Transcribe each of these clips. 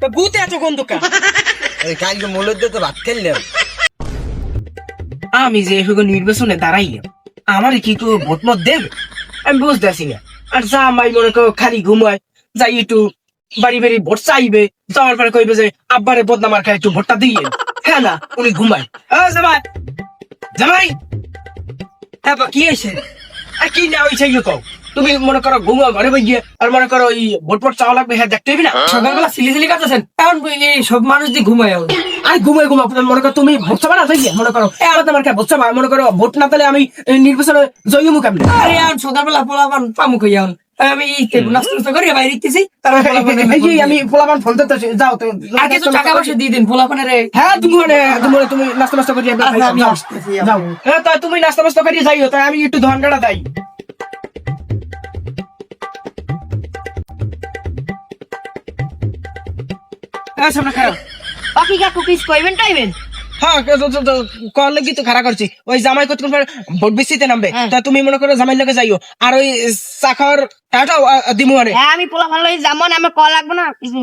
তো বুতে আছো কোন দোকান? কালকে মূলত তো ভাত খেললাম আমি যে এসব নির্বাচনে দাঁড়াই আমার কি একটু ভোট মত দেবে? আমি বুঝতেছি না। আর যা মাই মনে করো খালি ঘুমায় যাই একটু বাড়ি বাড়ি ভোট চাইবে যাওয়ার পরে কইবে যে আব্বারে বদনামার খায় একটু ভোটটা দিয়ে হ্যাঁ না উনি ঘুমায়। জামাই জামাই! হ্যাঁ কি হয়েছে? আর কি না হয়েছে ইয়ে কও। তুমি মনে করো ঘুমা ঘরে বই গিয়ে আর মনে করো এই ভোট ভোট চাওয়া লাগবে হ্যাঁ দেখতে হইবি না? সকালবেলা সিলি সিলি কাটতেছেন এখন এই সব মানুষ দিয়ে ঘুমায়। আর ঘুমায় ঘুমা মনে করো তুমি ভোট চাবা না যাইয়ে মনে করো এ আলাদা আমার ভোট চাবা মনে করো ভোট না পেলে আমি নির্বাচনে জয়ী মুখ আমি আরে এখন সকালবেলা পোলাপান পামুক হইয়া। আমি নাস্তা নাস্তা করি বাইরে দিতেছি আমি পোলাপান ফোন দিতে যাও তো। আগে তো টাকা পয়সা দিয়ে দিন পোলাপানের হ্যাঁ তুমি মানে তুমি তুমি নাস্তা নাস্তা করি যাও হ্যাঁ তুমি নাস্তা নাস্তা করি যাইও তাই আমি একটু ধনটা দেই। হ্যাঁ সামনে খারাপ বাকি কাকু কিস কইবেন টাইবেন। হ্যাঁ কল লাগি তো খারাপ করছি। ওই জামাই কতক্ষণ পর ভোট বেশিতে নামবে। হ্যাঁ। তা তুমি মনে করো জামাই লগে যাইও। আর ওই চাখার টাটাও দিমু আনে হ্যাঁ আমি পোলা ভালো যেমন আমার কল লাগবে না কিছু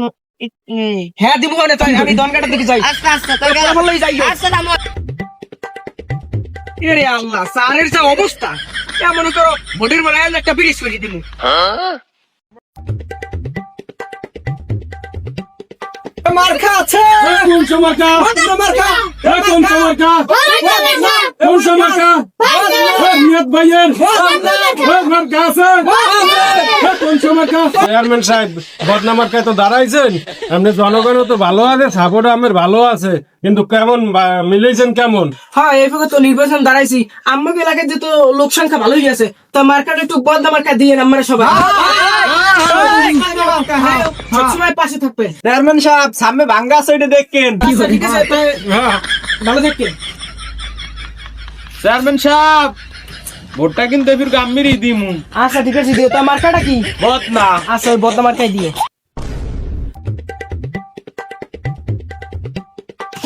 হ্যাঁ দিমু আনে তাই আমি ধনকাটার দিকে যাই। আস্তে আস্তে তো গেল ভালোই যাইও আস্তে দামো এরে আল্লাহ সারের যা অবস্থা। এ মনে করো ভোটের বেলায় একটা ব্রিজ করে দিমু। মার্কা আছে কোন সমাকা মার্কা কোন সমাকা কোন সমাকা নিয়ত ভাইয়ের মার্কা আছে কোন সমাকা চেয়ারম্যান সাহেব বদনামার্কায় তো দাঁড়াইছেন? এমনি জনগণও তো ভালো আছে সাপোর্ট আমের ভালো আছে কিন্তু কেমন মিলেছেন কেমন? হ্যাঁ এইভাবে তো নির্বাচন দাঁড়াইছি। আমাকে এলাকায় যে তো লোক সংখ্যা ভালোই আছে। তা মার্কাট একটু বদনা মার্কা দিয়ে আমরা সবাই। হ্যাঁ, সবসময় পাশে থাকবে। চেয়ারম্যান সাহেব সামনে ভাঙ্গা ওইটা দেখেন। আচ্ছা, আছে তো হ্যাঁ ভালো থাকবে চেয়ারম্যান সাহেব ভোটটা কিন্তু এবার গাম্মিরই দিমু। আচ্ছা ঠিক আছে দিও। তা মার্কাটা কি? বদ না আচ্ছা ওই বদনা মার্কাই দিয়ে।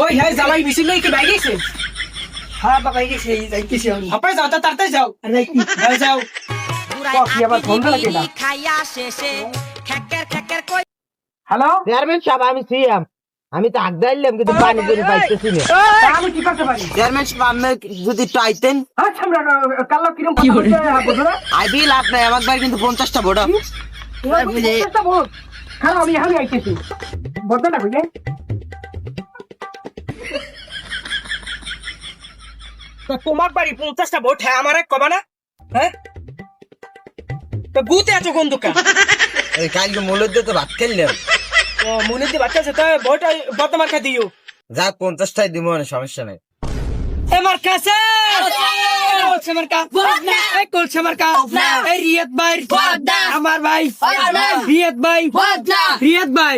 ওই হ্যাঁ জামাই বেশি লই কি বাইরে গেছে হ্যাঁ বাবা গেছে যাইতেছি আমি। আপনি যাও তা তাড়াতাড়ি যাও। আরে হ্যাঁ যাও। কি আবার ফোন লাগে না খাইয়া শেষে। কই হ্যালো চেয়ারম্যান সাহেব আমি সিএম আমি তো আগ দিলাম কিন্তু পানি পাইতেছি না। আমি কি করতে পারি? চেয়ারম্যান সাহেব আপনি যদি একটু আইতেন আচ্ছা আমরা কালো কিরম কি করে বুঝো না আইবি লাভ নাই আমার ভাই কিন্তু পঞ্চাশটা ভোট তোমার বুঝে একটা ভোট। খারাপ আমি আমি আইতেছি। তোমার বাড়ি পঞ্চাশটা ভোট হ্যাঁ আমার এক কবা না? হ্যাঁ? তো বুতে আছো কোন দোকান? কালকে মূলত দিয়ে তো ভাত খেললাম ও মনে দিয়ে ভাত খেলছে তো বইটা বর্তমান খেয়ে দিও। যা পঞ্চাশটাই দিব মানে সমস্যা নাই। আমার কাছে। আমার ভাই। রিয়াদ ভাই। রিয়াদ ভাই।